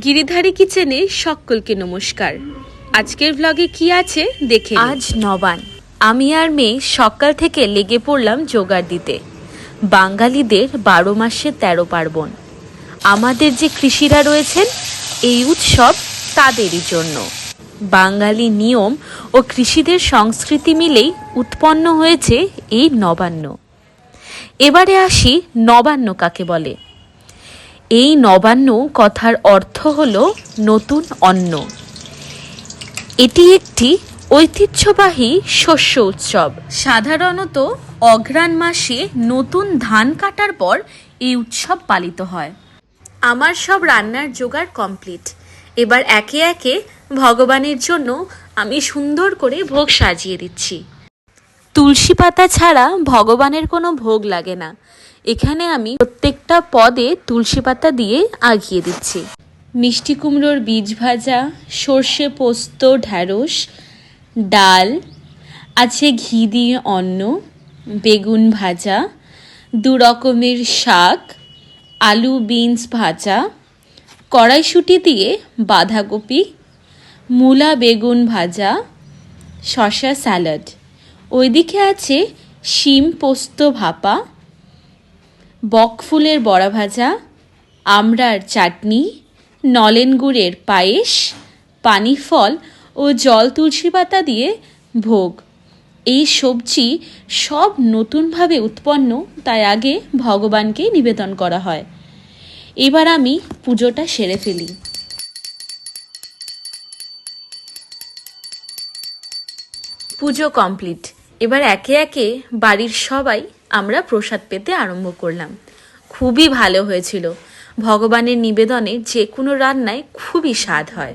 গিরিধারী কিচেনে সকলকে নমস্কার। আজকের ভ্লগে কি আছে দেখে আজ নবান আমি আর মেয়ে সকাল থেকে লেগে পড়লাম জোগাড় দিতে। বাঙালিদের বারো মাসে তেরো পার্বণ। আমাদের যে কৃষিরা রয়েছেন, এই উৎসব তাদেরই জন্য। বাঙালি নিয়ম ও কৃষিদের সংস্কৃতি মিলেই উৎপন্ন হয়েছে এই নবান্ন। এবারে আসি নবান্ন কাকে বলে। এই নবান্ন কথার অর্থ হল নতুন অন্ন। এটি একটি ঐতিহ্যবাহী শস্য উৎসব। সাধারণত অঘ্রাণ মাসে নতুন ধান কাটার পর এই উৎসব পালিত হয়। আমার সব রান্নার জোগাড় কমপ্লিট। এবার একে একে ভগবানের জন্য আমি সুন্দর করে ভোগ সাজিয়ে দিচ্ছি। তুলসী পাতা ছাড়া ভগবানের কোনো ভোগ লাগে না। এখানে আমি প্রত্যেকটা পদে তুলসী পাতা দিয়ে আগিয়ে দিচ্ছি। মিষ্টি কুমড়োর বীজ ভাজা, সর্ষে পোস্ত, ঢ্যাঁড়স, ডাল, আছে ঘি দিয়ে অন্ন, বেগুন ভাজা, দু রকমের শাক, আলু বিনস ভাজা, কড়াইশুঁটি দিয়ে বাঁধাকপি, মূলা বেগুন ভাজা শশা স্যালাড। ওইদিকে আছে শিম পোস্ত ভাপা বকফুলের বড়া ভাজা, আমড়ার চাটনি, নলেন গুড়ের পায়েস, পানি ফল ও জল তুলসী পাতা দিয়ে ভোগ। এই সবজি সব নতুনভাবে উৎপন্ন, তাই আগে ভগবানকে নিবেদন করা হয়। এবার আমি পুজোটা সেরে ফেলি। পুজো কমপ্লিট। এবার একে একে বাড়ির সবাই আমরা প্রসাদ পেতে আরম্ভ করলাম। খুবই ভালো হয়েছিল। ভগবানের নিবেদনে যে কোনো রান্নায় খুবই স্বাদ হয়।